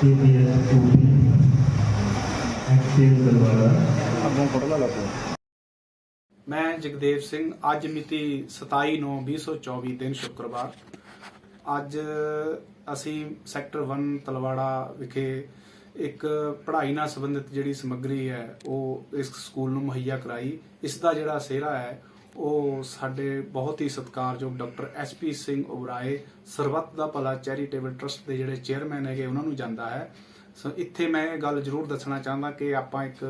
KPS 2B Active Dalwara ਮੈਂ ਜਗਦੇਵ ਸਿੰਘ, ਅੱਜ ਮਿਤੀ 27/9/2024 ਦਿਨ ਸ਼ੁੱਕਰਵਾਰ। ਅੱਜ ਅਸੀਂ ਸੈਕਟਰ 1 ਤਲਵਾੜਾ ਵਿਖੇ ਇੱਕ ਪੜ੍ਹਾਈ ਨਾਲ ਸੰਬੰਧਿਤ ਜਿਹੜੀ ਸਮੱਗਰੀ ਹੈ, ਉਹ ਇਸ ਸਕੂਲ ਨੂੰ ਮੁਹੱਈਆ ਕਰਾਈ। ਇਸ ਦਾ ਜਿਹੜਾ ਸਿਹਰਾ ਹੈ ਉਹ ਸਾਡੇ ਬਹੁਤ ਹੀ ਸਤਿਕਾਰਯੋਗ doctor S P Singh Oberoi Sarbat Da Bhala charitable trust ਦੇ ਜਿਹੜੇ ਚੇਅਰਮੈਨ ਹੈਗੇ, ਉਹਨਾਂ ਨੂੰ ਜਾਂਦਾ ਹੈ। ਸੋ ਇੱਥੇ ਮੈਂ ਇਹ ਗੱਲ ਜ਼ਰੂਰ ਦੱਸਣਾ ਚਾਹੁੰਦਾ ਕਿ ਆਪਾਂ ਇੱਕ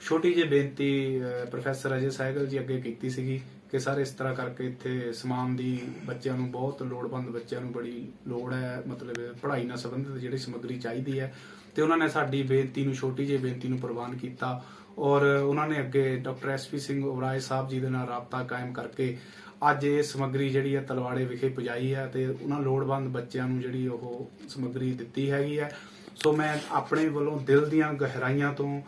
ਛੋਟੀ ਜਿਹੀ ਬੇਨਤੀ ਪ੍ਰੋਫੈਸਰ ਅਜੇ ਸਹਿਗਲ ਜੀ ਅੱਗੇ ਕੀਤੀ ਸੀਗੀ ਕਿ ਸਰ ਇਸ ਤਰ੍ਹਾਂ ਕਰਕੇ ਇੱਥੇ ਸਮਾਨ ਦੀ ਬੱਚਿਆਂ ਨੂੰ ਬਹੁਤ ਲੋੜਵੰਦ ਬੱਚਿਆਂ ਨੂੰ ਬੜੀ ਲੋੜ ਹੈ, ਮਤਲਬ ਪੜ੍ਹਾਈ ਨਾਲ ਸੰਬੰਧਿਤ ਜਿਹੜੀ ਸਮੱਗਰੀ ਚਾਹੀਦੀ ਹੈ। ਤੇ ਉਹਨਾਂ ਨੇ ਸਾਡੀ ਬੇਨਤੀ ਨੂੰ, ਛੋਟੀ ਜਿਹੀ ਬੇਨਤੀ ਨੂੰ ਪ੍ਰਵਾਨ ਕੀਤਾ ਔਰ ਉਹਨਾਂ ਨੇ ਅੱਗੇ doctor S P Singh Oberoi Sahib ji ਦੇ ਨਾਲ ਰਾਬਤਾ ਕਾਇਮ ਕਰਕੇ ਅੱਜ ਇਹ ਸਮੱਗਰੀ ਜਿਹੜੀ ਹੈ ਤਲਵਾੜੇ ਵਿਖੇ ਪੁਜਾਈ ਹੈ ਤੇ ਉਹਨਾਂ ਲੋੜਵੰਦ ਬੱਚਿਆਂ ਨੂੰ ਜਿਹੜੀ ਉਹ ਸਮੱਗਰੀ ਦਿੱਤੀ ਹੈਗੀ ਹੈ। ਸੋ ਮੈਂ ਆਪਣੇ ਵੱਲੋਂ ਦਿਲ ਦੀਆਂ ਗਹਿਰਾਈਆਂ ਤੋਂ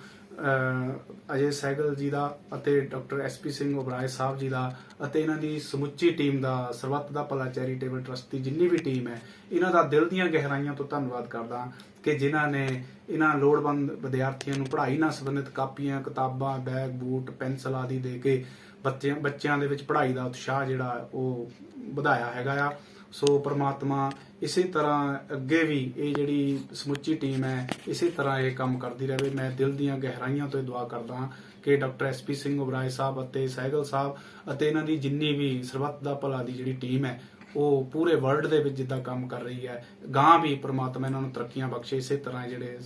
ਅਜੇ ਸਹਿਗਲ ਜੀ ਦਾ ਅਤੇ doctor S P Singh Oberoi Sahib ji ਦਾ ਅਤੇ ਇਹਨਾਂ ਦੀ ਸਮੁੱਚੀ ਟੀਮ ਦਾ ਸਰਬੱਤ ਦਾ ਭਲਾ ਚੈਰੀਟੇਬਲ ਟਰਸਟ ਦੀ ਜਿੰਨੀ ਵੀ ਟੀਮ ਹੈ, ਇਹਨਾਂ ਦਾ ਦਿਲ ਦੀਆਂ ਗਹਿਰਾਈਆਂ ਤੋਂ ਧੰਨਵਾਦ ਕਰਦਾ ਕਿ ਜਿਨ੍ਹਾਂ ਨੇ ਇਹਨਾਂ ਲੋੜਵੰਦ ਵਿਦਿਆਰਥੀਆਂ ਨੂੰ ਪੜ੍ਹਾਈ ਨਾਲ ਸੰਬੰਧਿਤ ਕਾਪੀਆਂ, ਕਿਤਾਬਾਂ, ਬੈਗ, ਬੂਟ, ਪੈਨਸਲ ਆਦਿ ਦੇ ਕੇ ਬੱਚਿਆਂ ਬੱਚਿਆਂ ਦੇ ਵਿੱਚ ਪੜ੍ਹਾਈ ਦਾ ਉਤਸ਼ਾਹ ਜਿਹੜਾ ਉਹ ਵਧਾਇਆ ਹੈਗਾ ਆ। ਸੋ ਪ੍ਰਮਾਤਮਾ ਇਸੇ ਤਰ੍ਹਾਂ ਅੱਗੇ ਵੀ ਇਹ ਜਿਹੜੀ ਸਮੁੱਚੀ ਟੀਮ ਹੈ, ਇਸੇ ਤਰ੍ਹਾਂ ਇਹ ਕੰਮ ਕਰਦੀ ਰਹੇ। ਮੈਂ ਦਿਲ ਦੀਆਂ ਗਹਿਰਾਈਆਂ ਤੋਂ ਇਹ ਦੁਆ ਕਰਦਾ ਹਾਂ ਕਿ doctor S P Singh Oberoi Sahib ਅਤੇ ਸਹਿਗਲ ਸਾਹਿਬ ਅਤੇ ਇਹਨਾਂ ਦੀ ਜਿੰਨੀ ਵੀ ਸਰਬੱਤ ਦਾ ਭਲਾ ਦੀ ਜਿਹੜੀ ਟੀਮ ਹੈ, ਉਹ ਪੂਰੇ ਵਰਲਡ ਦੇ ਵਿੱਚ ਜਿੱਦਾਂ ਕੰਮ ਕਰ ਰਹੀ ਹੈ ਗਾਂ ਵੀ ਪ੍ਰਮਾਤਮਾ ਇਹਨਾਂ ਨੂੰ ਤਰੱਕੀਆਂ ਬਖਸ਼ੇ, ਇਸੇ ਤਰ੍ਹਾਂ ਜਿਹੜੇ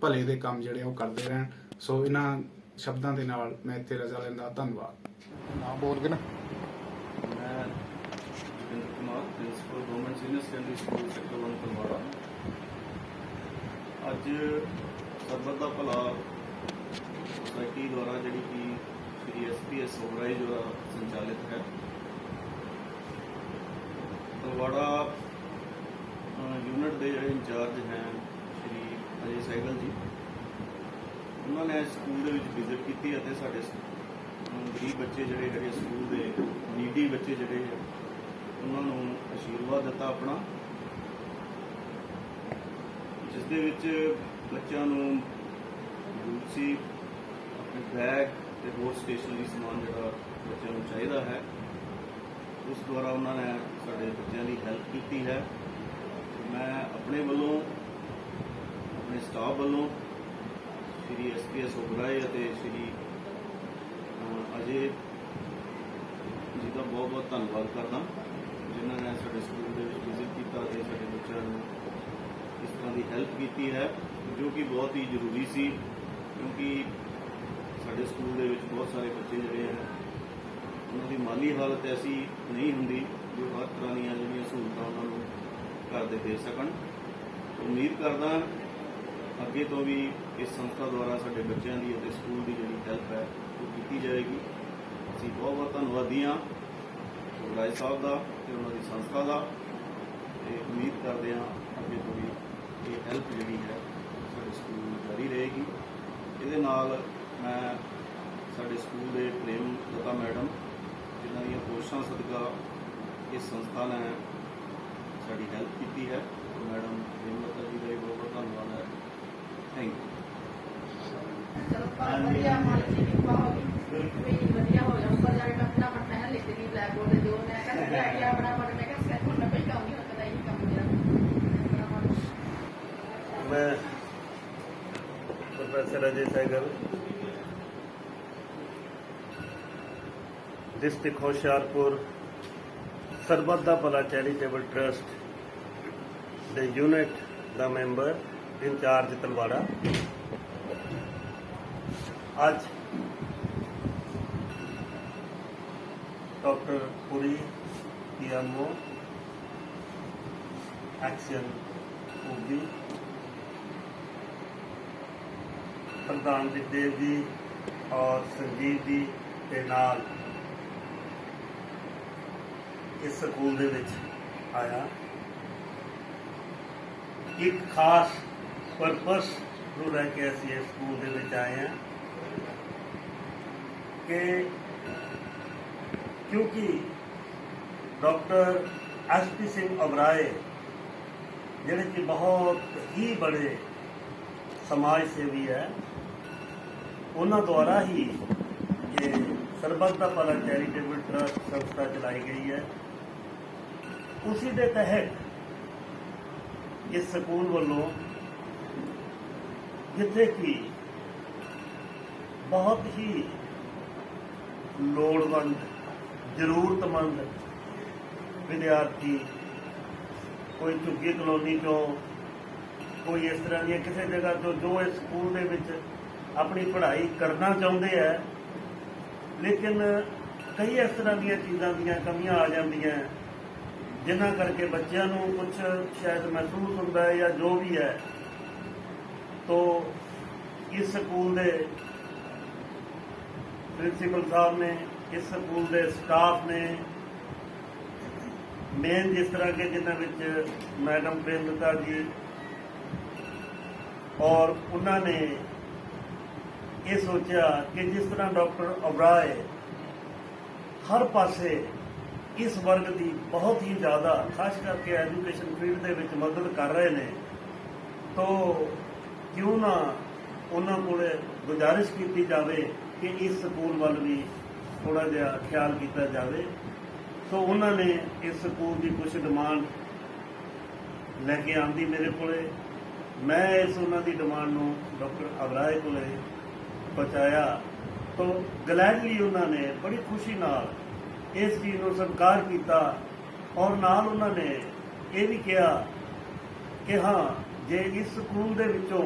ਭਲੇ ਦੇ ਕੰਮ ਜਿਹੜੇ ਉਹ ਕਰਦੇ ਰਹਿਣ। ਸੋ ਇਹਨਾਂ ਸ਼ਬਦਾਂ ਦੇ ਨਾਲ ਮੈਂ ਇੱਥੇ ਰਜ਼ਾ ਲੈਂਦਾ, ਧੰਨਵਾਦ। ਨਾਮ ਬੋਲ ਕੇ ਨਾ। Principal government senior secondary school sector 1 Talwara ਅੱਜ ਸਰਬੱਤ ਦਾ ਭਲਾ ਸੋਸਾਇਟੀ ਦੁਆਰਾ ਜਿਹੜੀ ਕਿ ਸ਼੍ਰੀ ਐਸਪੀਐਸ ਓਬਰਾਈ ਦੁਆਰਾ ਸੰਚਾਲਿਤ ਹੈ। ਤਲਵਾੜਾ ਯੂਨਿਟ ਦੇ ਜਿਹੜੇ ਇੰਚਾਰਜ ਹੈ ਸ਼੍ਰੀ ਅਜੇ ਸਹਿਗਲ ਜੀ। ਉਹਨਾਂ ਨੇ ਸਕੂਲ ਦੇ ਵਿੱਚ ਵਿਜ਼ਿਟ ਕੀਤੀ ਅਤੇ ਸਾਡੇ ਗਰੀਬ ਬੱਚੇ ਜਿਹੜੇ ਹੈਗੇ ਸਕੂਲ ਦੇ ਨੀਡੀ ਬੱਚੇ ਜਿਹੜੇ ਆ, ਉਹਨਾਂ ਨੂੰ ਅਸ਼ੀਰਵਾਦ ਦਿੱਤਾ ਆਪਣਾ ਜਿਸ ਦੇ ਵਿੱਚ ਬੱਚਿਆਂ ਨੂੰ ਬੂਟ ਆਪਣੇ ਬੈਗ ਤੇ ਹੋਰ ਸਟੇਸ਼ਨਰੀ ਸਮਾਨ ਜਿਹੜਾ ਬੱਚਿਆਂ ਨੂੰ ਚਾਹੀਦਾ ਹੈ, ਉਸ ਦੁਆਰਾ ਉਹਨਾਂ ਨੇ ਸਾਡੇ ਬੱਚਿਆਂ ਦੀ ਹੈਲਪ ਕੀਤੀ ਹੈ। ਮੈਂ ਆਪਣੇ ਵੱਲੋਂ, ਆਪਣੇ ਸਟਾਫ ਵੱਲੋਂ ਸ਼੍ਰੀ ਐਸਪੀਐਸ ਓਬਰਾਏ ਅਤੇ ਸ਼੍ਰੀ ਅਜੇ ਜੀ ਦਾ ਬਹੁਤ ਬਹੁਤ ਧੰਨਵਾਦ ਕਰਦਾ। ਜਿਨ੍ਹਾਂ ਨੇ ਸਾਡੇ ਸਕੂਲ ਦੇ ਵਿੱਚ ਵਿਜ਼ਿਟ ਕੀਤਾ ਤੇ ਸਾਡੇ ਬੱਚਿਆਂ ਨੂੰ ਇਸ ਤਰ੍ਹਾਂ ਦੀ ਹੈਲਪ ਕੀਤੀ ਹੈ, ਜੋ ਕਿ ਬਹੁਤ ਹੀ ਜ਼ਰੂਰੀ ਸੀ, ਕਿਉਂਕਿ ਸਾਡੇ ਸਕੂਲ ਦੇ ਵਿੱਚ ਬਹੁਤ ਸਾਰੇ ਬੱਚੇ ਜਿਹੜੇ ਹੈ, ਉਹਨਾਂ ਦੀ ਮਾਲੀ ਹਾਲਤ ਐਸੀ ਨਹੀਂ ਹੁੰਦੀ ਜੋ ਹਰ ਤਰ੍ਹਾਂ ਦੀਆਂ ਜਿਹੜੀਆਂ ਸਹੂਲਤਾਂ ਉਹਨਾਂ ਨੂੰ ਘਰ ਦੇ ਦੇ ਸਕਣ। ਉਮੀਦ ਕਰਦਾ ਅੱਗੇ ਤੋਂ ਵੀ ਇਸ ਸੰਸਥਾ ਦੁਆਰਾ ਸਾਡੇ ਬੱਚਿਆਂ ਦੀ ਅਤੇ ਸਕੂਲ ਦੀ ਜਿਹੜੀ ਹੈਲਪ ਹੈ, ਉਹ ਕੀਤੀ ਜਾਏਗੀ। ਅਸੀਂ ਬਹੁਤ ਬਹੁਤ ਧੰਨਵਾਦੀ ਹਾਂ। ਰਾਜ ਸਾਹਿਬ ਦਾ ਤੇ ਉਹਨਾਂ ਦੀ ਸੰਸਥਾ ਦਾ। ਤੇ ਉਮੀਦ ਕਰਦੇ ਹਾਂ ਅੱਗੇ ਤੋਂ ਵੀ ਇਹ ਹੈਲਪ ਜਿਹੜੀ ਹੈ ਸਾਡੇ ਸਕੂਲ ਨੂੰ ਜਾਰੀ ਰਹੇਗੀ। ਇਹਦੇ ਨਾਲ ਮੈਂ ਸਾਡੇ ਸਕੂਲ ਦੇ ਪ੍ਰੇਮ ਲਤਾ ਮੈਡਮ, ਜਿਨ੍ਹਾਂ ਦੀਆਂ ਕੋਸ਼ਿਸ਼ਾਂ ਸਦਕਾ ਇਸ ਸੰਸਥਾ ਨੇ ਸਾਡੀ ਹੈਲਪ ਕੀਤੀ ਹੈ। ਮੈਡਮ ਪ੍ਰੇਮ ਲਤਾ ਜੀ ਦਾ ਵੀ ਬਹੁਤ ਬਹੁਤ ਧੰਨਵਾਦ ਹੈ। ਥੈਂਕ ਯੂ ਚਲੋ, ਪਰ ਵਧੀਆ ਮਾਲਕ ਦੀ ਕਿਰਪਾ ਵੀ ਵਧੀਆ ਹੋ ਗਿਆ। ਉੱਪਰ ਆਪਣਾ ਲਿਖ ਲਈ ਬਲੈਕ ਬੋਰਡ ਤੇ ਜੋ ਮੈਂ ਕਹਿੰਦਾ ਲੈ ਗਿਆ ਆਪਣਾ ਮਨ ਮੈਂ ਕਿਹਾ ਸਿਰਫ ਹੁਣ ਪਹਿਲਾਂ ਨਹੀਂ ਹੁੰਦਾ ਤਾਂ ਇਹੀ ਕੰਮ ਮੇਰਾ ਮੈਂ professor Ajay Sehgal district Hoshiarpur Sarbat Da Bhala charitable trust ਦੇ ਯੂਨਿਟ ਦਾ ਮੈਂਬਰ ਇੰਚਾਰਜ ਤਲਵਾੜਾ। ਅੱਜ ਪੀਐਮਓ ਐਕਸ਼ਨ ਹੋਗੀ ਪ੍ਰਧਾਨ ਵਿਦੇਵ ਜੀ ਔਰ ਸੰਜੀਵ ਜੀ ਦੇ ਨਾਲ ਇਸ ਸਕੂਲ ਦੇ ਵਿੱਚ ਆਇਆ। ਇੱਕ ਖਾਸ ਪਰਪਸ ਨੂੰ ਲੈ ਕੇ ਅਸੀਂ ਇਸ ਸਕੂਲ ਦੇ ਵਿੱਚ ਆਏ ਹਾਂ ਕਿ ਕਿਉਂਕਿ ਡਾਕਟਰ ਐਸਪੀ ਸਿੰਘ ਅਬਰਾਏ, ਜਿਹੜੇ ਕਿ ਬਹੁਤ ਹੀ ਬੜੇ ਸਮਾਜ ਸੇਵੀ ਹੈ, ਉਹਨਾਂ ਦੁਆਰਾ ਹੀ ਇਹ ਸਰਬੱਤ ਦਾ ਭਲਾ ਚੈਰੀਟੇਬਲ ਟਰਸਟ ਸੰਸਥਾ ਚਲਾਈ ਗਈ ਹੈ। ਉਸੇ ਦੇ ਤਹਿਤ ਇਸ ਸਕੂਲ ਵੱਲੋਂ ਜਿੱਥੇ ਕਿ ਬਹੁਤ ਹੀ ਲੋੜਵੰਦ, ਜ਼ਰੂਰਤਮੰਦ ਵਿਦਿਆਰਥੀ ਕੋਈ ਝੁੱਗੀ ਕਲੋਨੀ ਤੋਂ, ਕੋਈ ਇਸ ਤਰ੍ਹਾਂ ਦੀਆਂ ਕਿਸੇ ਜਗ੍ਹਾ ਤੋਂ ਜੋ ਇਸ ਸਕੂਲ ਦੇ ਵਿੱਚ ਆਪਣੀ ਪੜ੍ਹਾਈ ਕਰਨਾ ਚਾਹੁੰਦੇ ਆ, ਲੇਕਿਨ ਕਈ ਇਸ ਤਰ੍ਹਾਂ ਦੀਆਂ ਚੀਜ਼ਾਂ ਦੀਆਂ ਕਮੀਆਂ ਆ ਜਾਂਦੀਆਂ, ਜਿਨ੍ਹਾਂ ਕਰਕੇ ਬੱਚਿਆਂ ਨੂੰ ਕੁਝ ਸ਼ਾਇਦ ਮਹਿਸੂਸ ਹੁੰਦਾ ਹੈ ਜਾਂ ਜੋ ਵੀ ਹੈ, ਤੋਂ ਇਸ ਸਕੂਲ ਦੇ ਪ੍ਰਿੰਸੀਪਲ ਸਾਹਿਬ ਨੇ, ਇਸ ਸਕੂਲ ਦੇ ਸਟਾਫ ਨੇ ਮੇਨ ਜਿਸ ਤਰ੍ਹਾਂ ਕਿ ਜਿਨ੍ਹਾਂ ਵਿੱਚ ਮੈਡਮ ਪ੍ਰੇਮਲਤਾ ਜੀ ਔਰ ਉਹਨਾਂ ਨੇ ਇਹ ਸੋਚਿਆ ਕਿ ਜਿਸ ਤਰ੍ਹਾਂ ਡਾਕਟਰ ਅਬਰਾਏ ਹਰ ਪਾਸੇ ਇਸ ਵਰਗ ਦੀ ਬਹੁਤ ਹੀ ਜ਼ਿਆਦਾ, ਖਾਸ ਕਰਕੇ ਐਜੂਕੇਸ਼ਨ ਫੀਲਡ ਦੇ ਵਿੱਚ ਮਦਦ ਕਰ ਰਹੇ ਨੇ, ਤੋ ਕਿਉਂ ਨਾ ਉਹਨਾਂ ਕੋਲੇ ਗੁਜ਼ਾਰਿਸ਼ ਕੀਤੀ ਜਾਵੇ ਕਿ ਇਸ ਸਕੂਲ ਵੱਲ ਵੀ ਥੋੜਾ ਜਿਹਾ ਖਿਆਲ ਕੀਤਾ ਜਾਵੇ। ਸੋ ਉਹਨਾਂ ਨੇ ਇਸ ਸਕੂਲ ਦੀ ਕੁਝ ਡਿਮਾਂਡ ਲੈ ਕੇ ਆਂਦੀ ਮੇਰੇ ਕੋਲੇ। ਮੈਂ ਇਸ ਉਹਨਾਂ ਦੀ ਡਿਮਾਂਡ ਨੂੰ ਡਾਕਟਰ ਅਬਰਾਏ ਕੋਲੇ ਪਹੁੰਚਾਇਆ। ਤੋਂ ਗਲੈਡਲੀ ਉਹਨਾਂ ਨੇ ਬੜੀ ਖੁਸ਼ੀ ਨਾਲ ਇਸ ਚੀਜ਼ ਨੂੰ ਸਵੀਕਾਰ ਕੀਤਾ ਔਰ ਨਾਲ ਉਹਨਾਂ ਨੇ ਇਹ ਵੀ ਕਿਹਾ ਕਿ ਹਾਂ, ਜੇ ਇਸ ਸਕੂਲ ਦੇ ਵਿੱਚੋਂ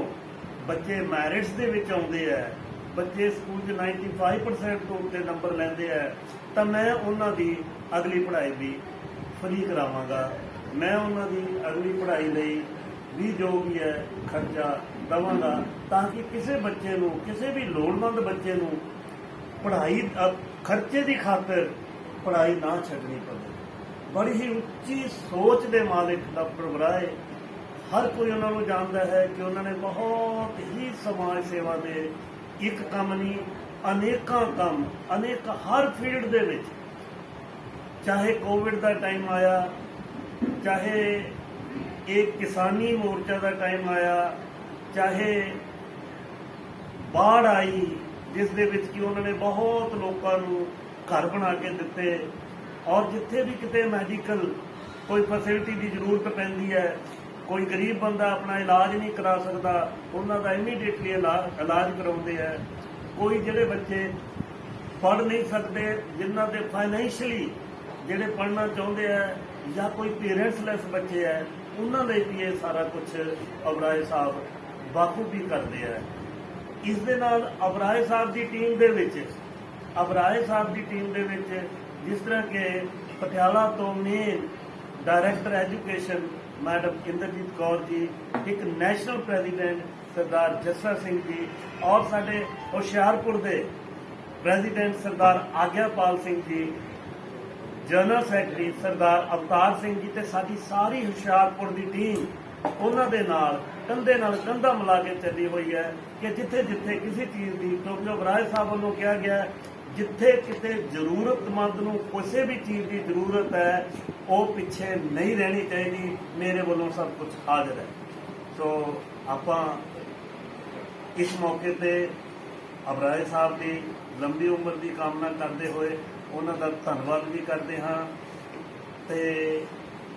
ਬੱਚੇ ਮੈਰਿਟਸ ਦੇ ਵਿੱਚ ਆਉਂਦੇ ਆ ਬੱਚੇ ਸਕੂਲ 'ਚ 95% ਤੋਂ ਉੱਤੇ ਨੰਬਰ ਲੈਂਦੇ ਆ ਤਾਂ ਮੈਂ ਉਹਨਾਂ ਦੀ ਅਗਲੀ ਪੜ੍ਹਾਈ ਵੀ ਫਰੀ ਕਰਾਵਾਂਗਾ। ਮੈਂ ਉਹਨਾਂ ਦੀ ਅਗਲੀ ਪੜ੍ਹਾਈ ਲਈ ਵੀ ਜੋ ਵੀ ਹੈ ਖਰਚਾ ਦਵਾਂਗਾ ਤਾਂ ਕਿ ਕਿਸੇ ਬੱਚੇ ਨੂੰ, ਕਿਸੇ ਵੀ ਲੋੜਵੰਦ ਬੱਚੇ ਨੂੰ ਪੜ੍ਹਾਈ ਖਰਚੇ ਦੀ ਖਾਤਰ ਪੜ੍ਹਾਈ ਨਾ ਛੱਡਣੀ ਪਵੇ। ਬੜੀ ਹੀ ਉੱਚੀ ਸੋਚ ਦੇ ਮਾਲਕ ਡਾਕਟਰ ਬਰਾਏ ਹਰ ਕੋਈ ਉਹਨਾਂ ਨੂੰ ਜਾਣਦਾ ਹੈ ਕਿ ਉਹਨਾਂ ਨੇ ਬਹੁਤ ਹੀ ਸਮਾਜ ਸੇਵਾ ਦੇ ਇੱਕ ਕੰਮ ਨਹੀਂ, ਅਨੇਕਾਂ ਕੰਮ, ਅਨੇਕ ਹਰ ਫੀਲਡ ਦੇ ਵਿੱਚ ਚਾਹੇ ਕੋਵਿਡ ਦਾ ਟਾਈਮ ਆਇਆ, ਚਾਹੇ ਇਹ ਕਿਸਾਨੀ ਮੋਰਚਾ ਦਾ ਟਾਈਮ ਆਇਆ, ਚਾਹੇ ਬਾੜ ਆਈ, ਜਿਸ ਦੇ ਵਿੱਚ ਕਿ ਉਹਨਾਂ ਨੇ ਬਹੁਤ ਲੋਕਾਂ ਨੂੰ ਘਰ ਬਣਾ ਕੇ ਦਿੱਤੇ। ਔਰ ਜਿੱਥੇ ਵੀ ਕਿਤੇ ਮੈਡੀਕਲ ਕੋਈ ਫੈਸਿਲਿਟੀ ਦੀ ਜ਼ਰੂਰਤ ਪੈਂਦੀ ਹੈ, ਕੋਈ ਗਰੀਬ ਬੰਦਾ ਆਪਣਾ ਇਲਾਜ ਨਹੀਂ ਕਰਾ ਸਕਦਾ, ਉਹਨਾਂ ਦਾ ਇਮੀਡੀਏਟਲੀ ਇਲਾਜ ਕਰਾਉਂਦੇ ਹੈ ਕੋਈ ਜਿਹੜੇ ਬੱਚੇ ਪੜ੍ਹ ਨਹੀਂ ਸਕਦੇ, ਜਿਨ੍ਹਾਂ ਦੇ ਫਾਈਨੈਂਸ਼ੀਅਲੀ ਜਿਹੜੇ ਪੜਨਾ ਚਾਹੁੰਦੇ ਆ ਜਾਂ ਕੋਈ ਪੇਰੈਂਟਸਲੈਸ ਬੱਚੇ ਆ, ਉਹਨਾਂ ਲਈ ਵੀ ਇਹ ਸਾਰਾ ਕੁਝ ਅਬਰਾਏ ਸਾਹਿਬ ਬਾਖੂਬੀ ਕਰਦੇ ਆ। ਇਸ ਦੇ ਨਾਲ ਅਬਰਾਏ ਸਾਹਿਬ ਦੀ ਟੀਮ ਦੇ ਵਿੱਚ ਅਬਰਾਏ ਸਾਹਿਬ ਦੀ ਟੀਮ ਦੇ ਵਿੱਚ ਜਿਸ ਤਰ੍ਹਾਂ ਕਿ ਪਟਿਆਲਾ ਤੋਂ main director education madam Inderjit Kaur ji, ਇੱਕ ਨੈਸ਼ਨਲ ਪ੍ਰੈਜ਼ੀਡੈਂਟ ਸਰਦਾਰ ਜੱਸਾ ਸਿੰਘ ਜੀ ਔਰ ਸਾਡੇ ਹੁਸ਼ਿਆਰਪੁਰ ਦੇ ਪ੍ਰੈਜ਼ੀਡੈਂਟ ਸਰਦਾਰ ਆਗਿਆਪਾਲ ਸਿੰਘ ਜੀ ਜਨਰਲ ਸੈਕਟਰੀ ਸਰਦਾਰ ਅਵਤਾਰ ਸਿੰਘ ਜੀ ਤੇ ਸਾਡੀ ਸਾਰੀ ਹੁਸ਼ਿਆਰਪੁਰ ਦੀ ਟੀਮ ਉਹਨਾਂ ਦੇ ਨਾਲ, ਕੰਧੇ ਨਾਲ ਕੰਧਾ ਮਿਲਾ ਕੇ ਚੱਲੀ ਹੋਈ ਹੈ ਕਿ ਜਿੱਥੇ ਜਿੱਥੇ ਕਿਸੇ ਚੀਜ਼ ਦੀ ਕਿਉਂਕਿ ਬਰਾਏ ਸਾਹਿਬ ਵੱਲੋਂ ਕਿਹਾ ਗਿਆ ਜਿੱਥੇ ਕਿਤੇ ਜ਼ਰੂਰਤਮੰਦ ਨੂੰ ਕਿਸੇ ਵੀ ਚੀਜ਼ ਦੀ ਜ਼ਰੂਰਤ ਹੈ, ਉਹ ਪਿੱਛੇ ਨਹੀਂ ਰਹਿਣੀ ਚਾਹੀਦੀ। ਮੇਰੇ ਵੱਲੋਂ ਸਭ ਕੁਝ ਹਾਜ਼ਰ ਹੈ। ਸੋ ਆਪਾਂ ਇਸ ਮੌਕੇ ਤੇ ਅਬਰਾਏ ਸਾਹਿਬ ਦੀ ਲੰਬੀ ਉਮਰ ਦੀ ਕਾਮਨਾ ਕਰਦੇ ਹੋਏ ਉਹਨਾਂ ਦਾ ਧੰਨਵਾਦ ਵੀ ਕਰਦੇ ਹਾਂ। ਤੇ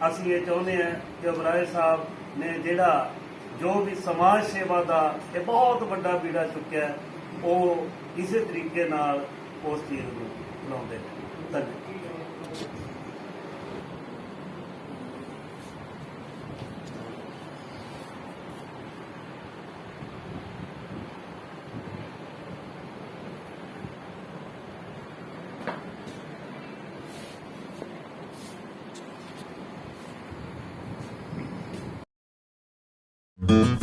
ਅਸੀਂ ਇਹ ਚਾਹੁੰਦੇ ਹਾਂ ਕਿ ਅਬਰਾਏ ਸਾਹਿਬ ਨੇ ਜਿਹੜਾ ਜੋ ਵੀ ਸਮਾਜ ਸੇਵਾ ਦਾ ਇਹ ਬਹੁਤ ਵੱਡਾ ਬੀੜਾ ਚੁੱਕਿਆ, ਉਹ ਇਸੇ ਤਰੀਕੇ ਨਾਲ ਉਸ ਚੀਜ਼ ਨੂੰ ਲਾਉਂਦੇ ਨੇ। ਧੰਨਵਾਦ।